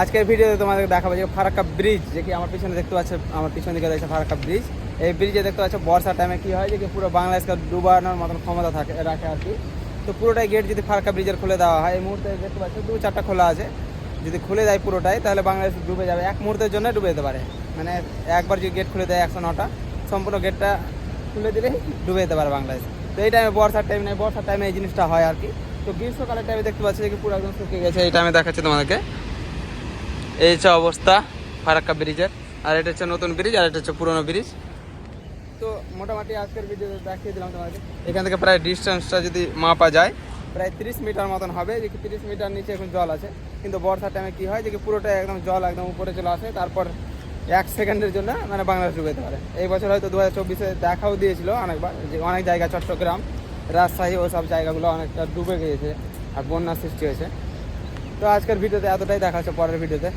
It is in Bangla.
আজকের ভিডিওতে তোমাদের দেখাবো যে ফারাক্কা ব্রিজ, যে কি আমার পিছনে দেখতে পাচ্ছ, আমার পিছনে দিকে দেখছে ফারাক্কা ব্রিজ। এই ব্রিজে দেখতে পাচ্ছ, বর্ষার টাইমে কি হয় যে কি পুরো বাংলাদেশকে ডুবানোর মতন ক্ষমতা থাকে, রাখে আর কি। তো পুরোটাই গেট যদি ফারাক্কা ব্রিজের খুলে দেওয়া হয়, এই মুহূর্তে দেখতে পাচ্ছ, দু চারটা খোলা আছে। যদি খুলে দেয় পুরোটাই, তাহলে বাংলাদেশ ডুবে যাবে। এক মুহূর্তের জন্য ডুবে যেতে পারে। মানে একবার যদি গেট খুলে দেয় একশো নটা, সম্পূর্ণ গেটটা খুলে দিলে ডুবে যেতে পারে বাংলাদেশ। তো এই টাইমে বর্ষার টাইম নেই, বর্ষার টাইমে এই জিনিসটা হয় আর কি। তো গ্রীষ্মকালের টাইমে দেখতে পাচ্ছি যে পুরো একদম শুকিয়ে গেছে। এই টাইমে দেখাচ্ছে তোমাদেরকে। এই হচ্ছে অবস্থা ফারাক্কা ব্রিজের। আর এটা হচ্ছে নতুন ব্রিজ, আর এটা হচ্ছে পুরনো ব্রিজ। তো মোটামুটি আজকের ভিডিও দেখিয়ে দিলাম তোমাকে এখান থেকে প্রায় ডিস্টেন্সটা যদি মাপা যায়, প্রায় তিরিশ মিটার মতন হবে। যে তিরিশ মিটার নিচে এখন জল আছে। কিন্তু বর্ষার টাইমে কি হয়? যে পুরোটা একদম জল একদম উপরে চলে আসে। তারপর এক সেকেন্ডের জন্য মানে বাংলাদেশ ডুবে যেতে পারে। এই বছর হয়তো দু হাজার চব্বিশে দেখাও দিয়েছিল অনেকবার যে অনেক জায়গা, চট্টগ্রাম, রাজশাহী, ওসব জায়গাগুলো অনেকটা ডুবে গিয়েছে আর বন্যার সৃষ্টি হয়েছে। তো আজকের ভিডিওতে এতটাই। দেখা হচ্ছে পরের ভিডিওতে।